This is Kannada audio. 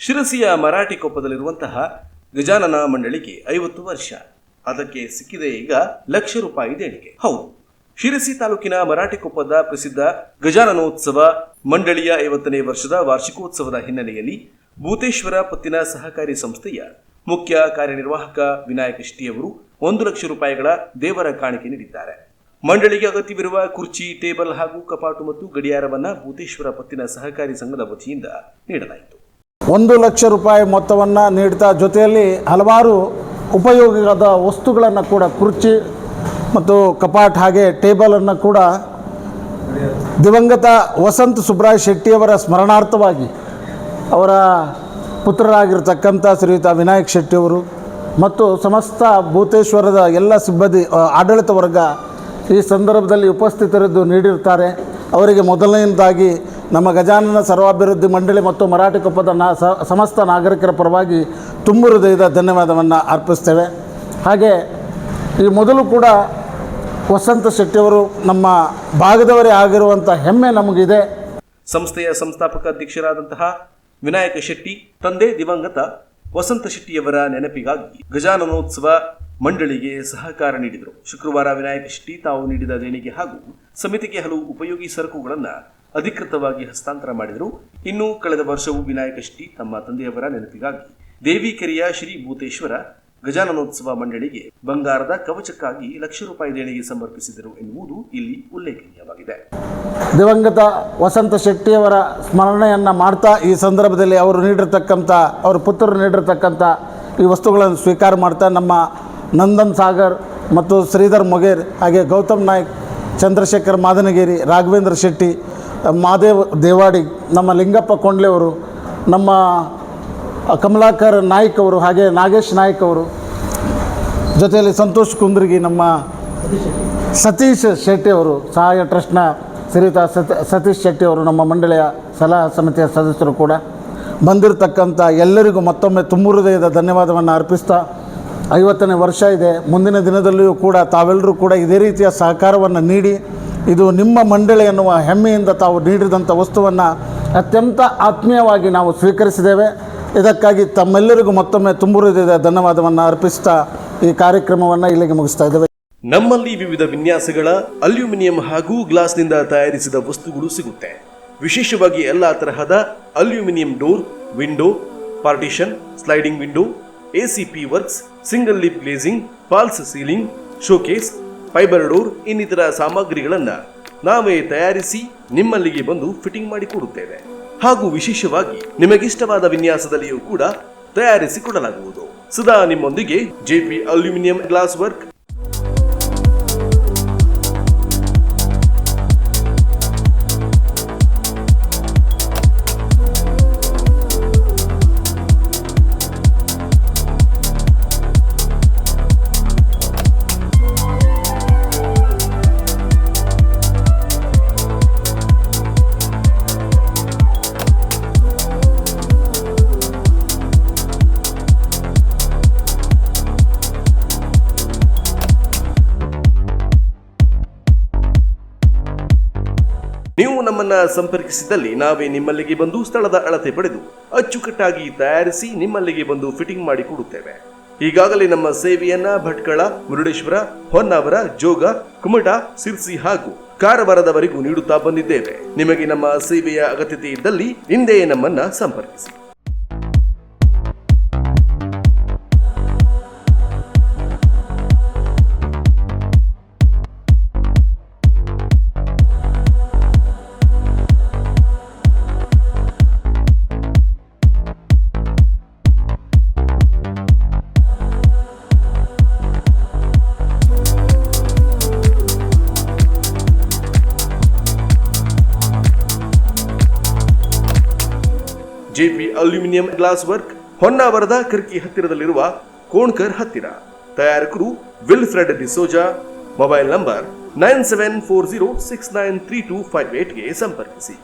ಶಿರಸಿಯ ಮರಾಠಿ ಕೊಪ್ಪದಲ್ಲಿರುವಂತಹ ಗಜಾನನ ಮಂಡಳಿಗೆ ಐವತ್ತು ವರ್ಷ. ಅದಕ್ಕೆ ಸಿಕ್ಕಿದೆ ಈಗ ಲಕ್ಷ ರೂಪಾಯಿ ದೇಣಿಗೆ. ಹೌದು, ಶಿರಸಿ ತಾಲೂಕಿನ ಮರಾಠಿಕೊಪ್ಪದ ಪ್ರಸಿದ್ಧ ಗಜಾನನೋತ್ಸವ ಮಂಡಳಿಯ ಐವತ್ತನೇ ವರ್ಷದ ವಾರ್ಷಿಕೋತ್ಸವದ ಹಿನ್ನೆಲೆಯಲ್ಲಿ ಭೂತೇಶ್ವರ ಪತ್ತಿನ ಸಹಕಾರಿ ಸಂಸ್ಥೆಯ ಮುಖ್ಯ ಕಾರ್ಯನಿರ್ವಾಹಕ ವಿನಾಯಕ ಶೆಟ್ಟಿಯವರು ಒಂದು ಲಕ್ಷ ರೂಪಾಯಿಗಳ ದೇವರ ಕಾಣಿಕೆ ನೀಡಿದ್ದಾರೆ. ಮಂಡಳಿಗೆ ಅಗತ್ಯವಿರುವ ಕುರ್ಚಿ, ಟೇಬಲ್ ಹಾಗೂ ಕಪಾಟು ಮತ್ತು ಗಡಿಯಾರವನ್ನು ಭೂತೇಶ್ವರ ಪತ್ತಿನ ಸಹಕಾರಿ ಸಂಘದ ವತಿಯಿಂದ ನೀಡಲಾಯಿತು. ಒಂದು ಲಕ್ಷ ರೂಪಾಯಿ ಮೊತ್ತವನ್ನು ನೀಡ್ತಾ ಜೊತೆಯಲ್ಲಿ ಹಲವಾರು ಉಪಯೋಗದ ವಸ್ತುಗಳನ್ನು ಕೂಡ ಕುರ್ಚಿ ಮತ್ತು ಕಪಾಟ್ ಹಾಗೆ ಟೇಬಲನ್ನು ಕೂಡ ದಿವಂಗತ ವಸಂತ್ ಸುಬ್ರಾಯ್ ಶೆಟ್ಟಿಯವರ ಸ್ಮರಣಾರ್ಥವಾಗಿ ಅವರ ಪುತ್ರರಾಗಿರ್ತಕ್ಕಂಥ ಶ್ರೀಯುತ ವಿನಾಯಕ್ ಶೆಟ್ಟಿಯವರು ಮತ್ತು ಸಮಸ್ತ ಭೂತೇಶ್ವರದ ಎಲ್ಲ ಸಿಬ್ಬಂದಿ ಆಡಳಿತ ವರ್ಗ ಈ ಸಂದರ್ಭದಲ್ಲಿ ಉಪಸ್ಥಿತರಿದ್ದು ನೀಡಿರ್ತಾರೆ ಅವರಿಗೆ ಮೊದಲನೆಯದಾಗಿ ನಮ್ಮ ಗಜಾನನ ಸರ್ವಾಭಿವೃದ್ಧಿ ಮಂಡಳಿ ಮತ್ತು ಮರಾಠಿ ಕೊಪ್ಪದ ನಾ ಸಮಸ್ತ ನಾಗರಿಕರ ಪರವಾಗಿ ತುಂಬು ಹೃದಯದ ಧನ್ಯವಾದವನ್ನು ಅರ್ಪಿಸ್ತೇವೆ. ಹಾಗೆ ಈ ಮೊದಲು ಕೂಡ ವಸಂತ ಶೆಟ್ಟಿಯವರು ನಮ್ಮ ಭಾಗದವರೇ ಆಗಿರುವಂಥ ಹೆಮ್ಮೆ ನಮಗಿದೆ. ಸಂಸ್ಥೆಯ ಸಂಸ್ಥಾಪಕ ಅಧ್ಯಕ್ಷರಾದಂತಹ ವಿನಾಯಕ ಶೆಟ್ಟಿ, ತಂದೆ ದಿವಂಗತ ವಸಂತ ಶೆಟ್ಟಿಯವರ ನೆನಪಿಗಾಗಿ ಗಜಾನನೋತ್ಸವ ಮಂಡಳಿಗೆ ಸಹಕಾರ ನೀಡಿದರು. ಶುಕ್ರವಾರ ವಿನಾಯಕ ಶೆಟ್ಟಿ ತಾವು ನೀಡಿದ ದೇಣಿಗೆ ಹಾಗೂ ಸಮಿತಿಗೆ ಹಲವು ಉಪಯೋಗಿ ಸರಕುಗಳನ್ನು ಅಧಿಕೃತವಾಗಿ ಹಸ್ತಾಂತರ ಮಾಡಿದರು. ಇನ್ನು ಕಳೆದ ವರ್ಷವೂ ವಿನಾಯಕ ಶೆಟ್ಟಿ ತಮ್ಮ ತಂದೆಯವರ ನೆನಪಿಗಾಗಿ ದೇವಿಕೆರೆಯ ಶ್ರೀ ಭೂತೇಶ್ವರ ಗಜಾನನೋತ್ಸವ ಮಂಡಳಿಗೆ ಬಂಗಾರದ ಕವಚಕ್ಕಾಗಿ ಲಕ್ಷ ರೂಪಾಯಿ ದೇಣಿಗೆ ಸಮರ್ಪಿಸಿದರು ಎನ್ನುವುದು ಇಲ್ಲಿ ಉಲ್ಲೇಖನೀಯವಾಗಿದೆ. ದಿವಂಗತ ವಸಂತ ಶೆಟ್ಟಿಯವರ ಸ್ಮರಣೆಯನ್ನು ಮಾಡ್ತಾ ಈ ಸಂದರ್ಭದಲ್ಲಿ ಅವರು ನೀಡಿರ್ತಕ್ಕಂಥ, ಅವರ ಪುತ್ರರು ನೀಡಿರ್ತಕ್ಕಂಥ ಈ ವಸ್ತುಗಳನ್ನು ಸ್ವೀಕಾರ ಮಾಡ್ತಾ ನಮ್ಮ ನಂದನ್ ಸಾಗರ್ ಮತ್ತು ಶ್ರೀಧರ್ ಮೊಗೇರ್ ಹಾಗೆ ಗೌತಮ್ ನಾಯ್ಕ್, ಚಂದ್ರಶೇಖರ್ ಮಾದನಗಿರಿ, ರಾಘವೇಂದ್ರ ಶೆಟ್ಟಿ ಮಾದೇವ್ ದೇವಾಡಿ, ನಮ್ಮ ಲಿಂಗಪ್ಪ ಕೊಂಡ್ಲೆಯವರು, ನಮ್ಮ ಕಮಲಾಕರ್ ನಾಯ್ಕ್ ಅವರು ಹಾಗೆ ನಾಗೇಶ್ ನಾಯ್ಕ್ ಅವರು ಜೊತೆಯಲ್ಲಿ ಸಂತೋಷ್ ಕುಂದ್ರಿಗಿ, ನಮ್ಮ ಸತೀಶ್ ಶೆಟ್ಟಿ ಅವರು ಸಹಾಯ ಟ್ರಸ್ಟ್ನ ಶ್ರೀಯುತ ಸತ, ಸತೀಶ್ ಶೆಟ್ಟಿ ಅವರು ನಮ್ಮ ಮಂಡಳಿಯ ಸಲಹಾ ಸಮಿತಿಯ ಸದಸ್ಯರು ಕೂಡ ಬಂದಿರತಕ್ಕಂಥ ಎಲ್ಲರಿಗೂ ಮತ್ತೊಮ್ಮೆ ತುಂಬು ಹೃದಯದ ಧನ್ಯವಾದವನ್ನು ಅರ್ಪಿಸ್ತಾ, ಐವತ್ತನೇ ವರ್ಷ ಇದೆ. ಮುಂದಿನ ದಿನದಲ್ಲಿಯೂ ಕೂಡ ತಾವೆಲ್ಲರೂ ಕೂಡ ಇದೇ ರೀತಿಯ ಸಹಕಾರವನ್ನು ನೀಡಿ ಇದು ನಿಮ್ಮ ಮಂಡಳಿ ಎನ್ನುವ ಹೆಮ್ಮೆಯಿಂದ ತಾವು ನೀಡಿದಂಥ ವಸ್ತುವನ್ನು ಅತ್ಯಂತ ಆತ್ಮೀಯವಾಗಿ ನಾವು ಸ್ವೀಕರಿಸಿದ್ದೇವೆ. ಇದಕ್ಕಾಗಿ ತಮ್ಮೆಲ್ಲರಿಗೂ ಮತ್ತೊಮ್ಮೆ ತುಂಬುರಿದ ಧನ್ಯವಾದವನ್ನು ಅರ್ಪಿಸ್ತಾ ಈ ಕಾರ್ಯಕ್ರಮವನ್ನು ಇಲ್ಲಿಗೆ ಮುಗಿಸ್ತಾ ಇದ್ದೇವೆ. ನಮ್ಮಲ್ಲಿ ವಿವಿಧ ವಿನ್ಯಾಸಗಳ, ಅಲ್ಯೂಮಿನಿಯಂ ಹಾಗೂ ಗ್ಲಾಸ್ನಿಂದ ತಯಾರಿಸಿದ ವಸ್ತುಗಳು ಸಿಗುತ್ತೆ. ವಿಶೇಷವಾಗಿ ಎಲ್ಲ ತರಹದ aluminium door, window, partition, sliding window ACP works, single lip glazing false ceiling, showcase fibre door ಇನ್ನಿತರ ಸಾಮಗ್ರಿಗಳನ್ನ ನಾವೇ ತಯಾರಿಸಿ ನಿಮ್ಮಲ್ಲಿಗೆ ಬಂದು ಫಿಟ್ಟಿಂಗ್ ಮಾಡಿ ಕೊಡುತ್ತೇವೆ. ಹಾಗೂ ವಿಶೇಷವಾಗಿ ನಿಮಗಿಷ್ಟವಾದ ವಿನ್ಯಾಸದಲ್ಲಿಯೂ ಕೂಡ ತಯಾರಿಸಿ ಕೊಡಲಾಗುವುದು. ಸದಾ ನಿಮ್ಮೊಂದಿಗೆ ಜೆಪಿ ಅಲ್ಯೂಮಿನಿಯಂ ಗ್ಲಾಸ್ ವರ್ಕ್ ನೀವು ನಮ್ಮನ್ನ ಸಂಪರ್ಕಿಸಿದಲ್ಲಿ ನಾವೇ ನಿಮ್ಮಲ್ಲಿಗೆ ಬಂದು ಸ್ಥಳದ ಅಳತೆ ಪಡೆದು ಅಚ್ಚುಕಟ್ಟಾಗಿ ತಯಾರಿಸಿ ನಿಮ್ಮಲ್ಲಿಗೆ ಬಂದು ಫಿಟ್ಟಿಂಗ್ ಮಾಡಿ ಕೊಡುತ್ತೇವೆ. ಈಗಾಗಲೇ ನಮ್ಮ ಸೇವೆಯನ್ನ ಭಟ್ಕಳ, ಮುರುಡೇಶ್ವರ, ಹೊನ್ನಾವರ, ಜೋಗ, ಕುಮಟ, ಸಿರ್ಸಿ ಹಾಗೂ ಕಾರವಾರದವರೆಗೂ ನೀಡುತ್ತಾ ಬಂದಿದ್ದೇವೆ. ನಿಮಗೆ ನಮ್ಮ ಸೇವೆಯ ಅಗತ್ಯತೆ ಇದ್ದಲ್ಲಿ ಹಿಂದೆಯೇ ನಮ್ಮನ್ನ ಸಂಪರ್ಕಿಸಿ. ಜೆಪಿ ಅಲ್ಯೂಮಿನಿಯಂ ಗ್ಲಾಸ್ ವರ್ಕ್, ಹೊನ್ನಾವರದ ಕರ್ಕಿ ಹತ್ತಿರದಲ್ಲಿರುವ ಕೋಣ್ಕರ್ ಹತ್ತಿರ. ತಯಾರಕರು Wilfred D'Souza, mobile number nine seven four zero six nine three two five ಏಟ್ಗೆ ಸಂಪರ್ಕಿಸಿ.